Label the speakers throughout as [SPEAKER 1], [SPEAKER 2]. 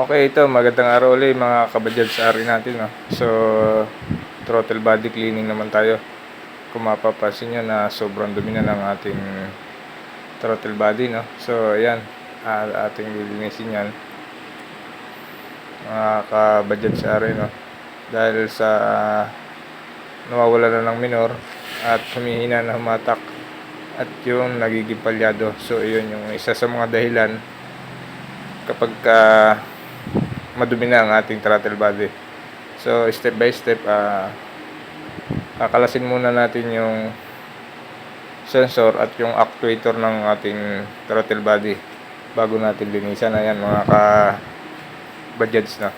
[SPEAKER 1] Okay, ito. Magandang araw ulit mga kabadyan sa ari natin. No? So, throttle body cleaning naman tayo. Kung mapapansin nyo na sobrang dumi na ng ating throttle body. No? So, ayan. Ating lilinisin yan. Mga kabadyan sa ari. No? Dahil sa nawawala na ng minor at humihina na humatak at yung nagiging palyado. So, yun yung isa sa mga dahilan kapag ka madumi na ang ating throttle body. So, step by step, ah kakalasin muna natin yung sensor at yung actuator ng ating throttle body bago natin linisan. Ayan, mga ka budgets na.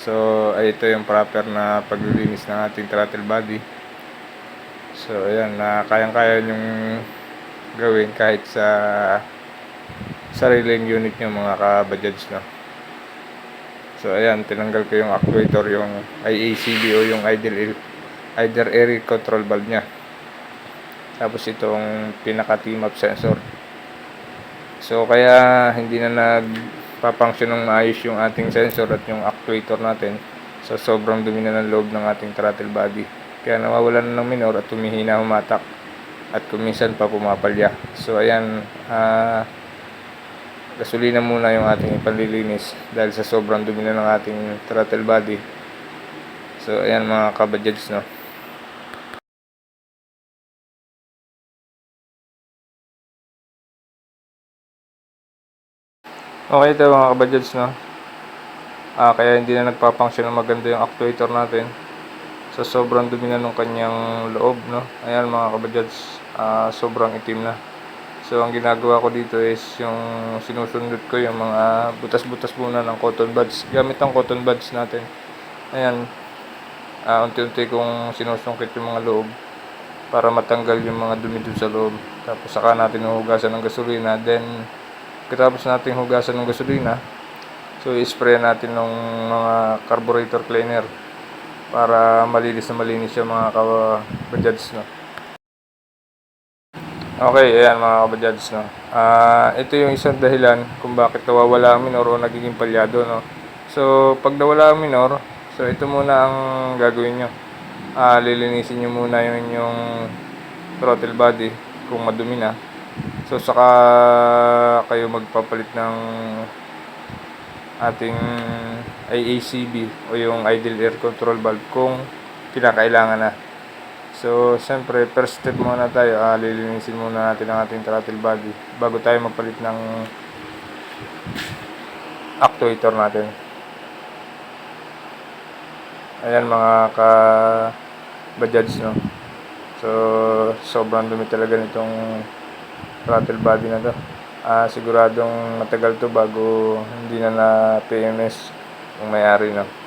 [SPEAKER 1] So, ay ito yung proper na paglilinis ng ating throttle body. So, ayan, na kayang-kaya yung gawin kahit sa sariling unit nyo mga ka-budgets na. So ayan, tinanggal ko yung actuator, yung IACB o yung idle, either air control valve niya. Tapos itong pinaka team up sensor. So kaya hindi na nagpapunction ng maayos yung ating sensor at yung actuator natin. So sobrang dumi na ng loob ng ating throttle body. Kaya nawawalan na ng minor at tumihina humatak. At kuminsan pa pumapalya. So ayan, ah gasolina muna yung ating panlilinis dahil sa sobrang dumi na ng ating throttle body. So, ayan mga kabadyads, no. Okay ito mga kabadyads, no. Ah, kaya hindi na nagpapunction ng maganda yung actuator natin. Sa sobrang dumi na ng kanyang loob, no. Ayan mga kabadyads, ah, sobrang itim na. So, ang ginagawa ko dito is yung sinusunod ko yung mga butas-butas muna ng cotton buds. Gamit ang cotton buds natin. Ayan. Uh, unti-unti kong sinusungkit yung mga loob para matanggal yung mga dumi dun sa loob. Tapos saka natin hugasan ng gasolina. Then, katapos natin hugasan ng gasolina, so i-spray natin ng mga carburetor cleaner para malinis na malinis yung mga kabajads no. Okay, ayan mga kabajads, no. Ah, ito yung isang dahilan kung bakit nawawala ang minor o nagiging palyado, no. So, pag nawala ang minor, so ito muna ang gagawin nyo. Ah, lilinisin nyo muna yung inyong throttle body kung madumi na. So, saka kayo magpapalit ng ating IACB o yung idle air control valve kung kinakailangan na. So, siyempre, first step muna tayo, ah, lilinisin muna natin ang ating throttle body bago tayo magpalit ng actuator natin. Ayan mga ka bajads no. So, sobrang dumi talaga nitong throttle body na to. Ah, siguradong matagal to bago hindi na na PMS yung may-ari no.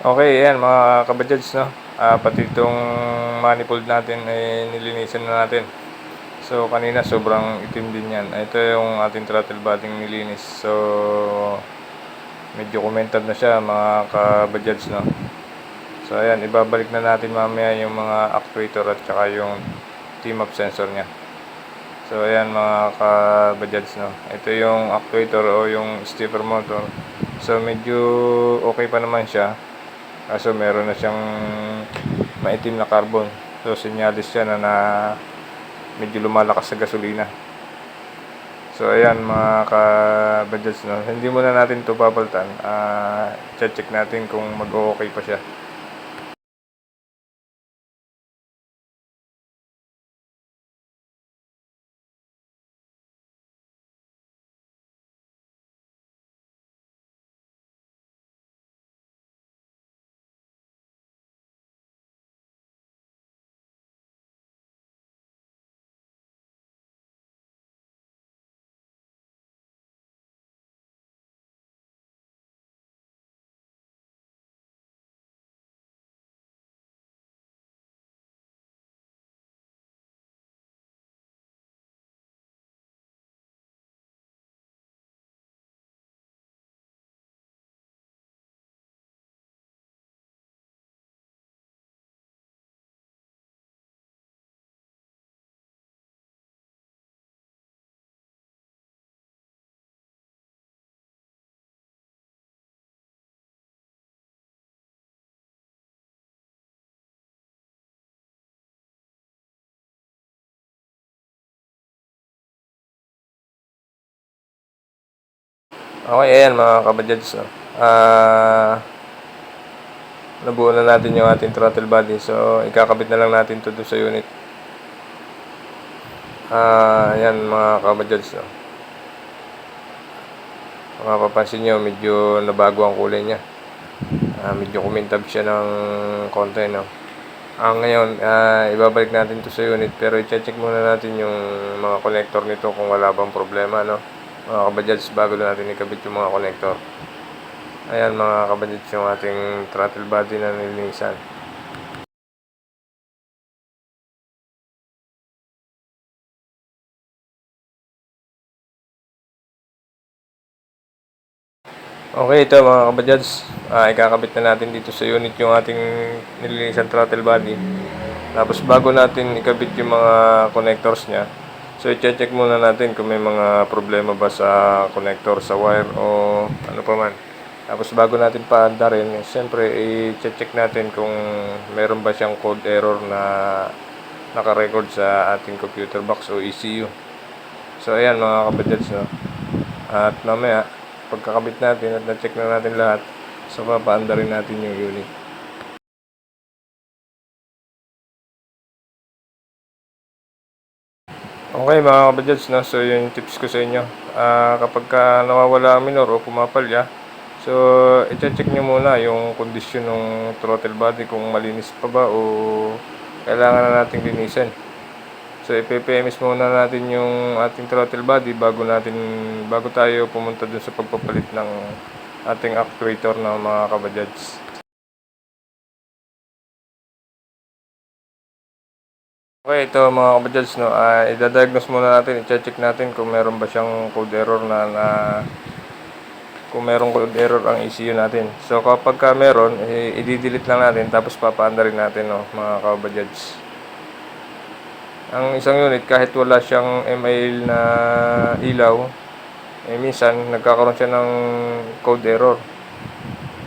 [SPEAKER 1] Okay, ayan mga kabajads, no? Ah, pati itong manifold natin ay nilinisan na natin. So, kanina sobrang itim din yan. Ito yung ating throttle body nilinis. So, medyo commented na siya mga kabajads, no? So, ayan, ibabalik na natin mamaya yung mga actuator at saka yung team up sensor niya. So, ayan mga kabajads, no? Ito yung actuator o yung stepper motor. So, medyo okay pa naman siya. Kaso meron na siyang maitim na carbon. So sinyalis siya na, na medyo lumalakas sa gasolina. So ayan mga ka-budgets no. Hindi muna natin to papalitan. Ah, check natin kung mag-okay pa siya. Okay, ayan mga kabajads. No? Ah, nabuo na natin yung ating throttle body. So, ikakabit na lang natin to doon sa unit. Ah, ayan mga kabajads. No? Mapapansin nyo, medyo nabago ang kulay niya. Ah, medyo kumintab siya ng konti, no? Ang ngayon, ah, ibabalik natin to sa unit pero i-check muna natin yung mga connector nito kung wala bang problema, no? Mga kabajads, bago na natin ikabit yung mga connector. Ayan mga kabajads, yung ating throttle body na nilinisan. Okay, ito mga kabajads. Ah, ikakabit na natin dito sa unit yung ating nilinisan throttle body. Tapos bago natin ikabit yung mga connectors niya, so i-check muna natin kung may mga problema ba sa connector sa wire o ano pa man. Tapos bago natin paanda rin, siyempre i-check natin kung meron ba siyang code error na naka-record sa ating computer box o ECU. So ayan mga kabajads, no? At mamaya, pagkakabit natin at na-check na natin lahat, so papaanda rin natin yung unit. Okay mga kabajads, no? so yun yung tips ko sa inyo. Ah, kapag ka nawawala ang minor o pumapalya, so i-check nyo muna yung kondisyon ng throttle body kung malinis pa ba o kailangan na nating linisin. So ipPMS muna natin yung ating throttle body bago natin bago tayo pumunta dun sa pagpapalit ng ating actuator ng mga kabajads. Okay, ito mga kabajads, no, ah, idadiagnose muna natin, i-check natin kung meron ba siyang code error na, na kung merong code error ang ECU natin. So kapag ka meron, eh, i-delete lang natin tapos papaanda rin natin no, mga kabajads. Ang isang unit kahit wala siyang MIL na ilaw, eh minsan nagkakaroon siya ng code error.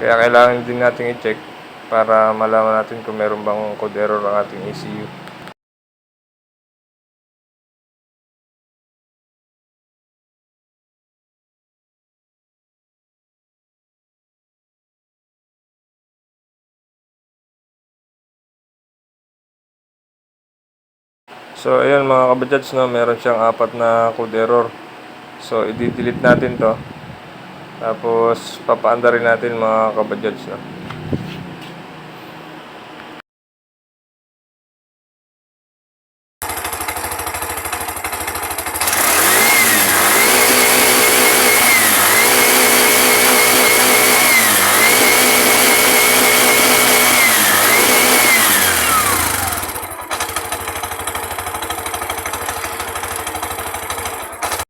[SPEAKER 1] Kaya kailangan din natin i-check para malaman natin kung meron bang code error ang ating ECU. So, ayan mga kabajads, no, meron siyang apat na code error. So, i-delete natin to. Tapos, papaanda rin natin mga kabajads, no.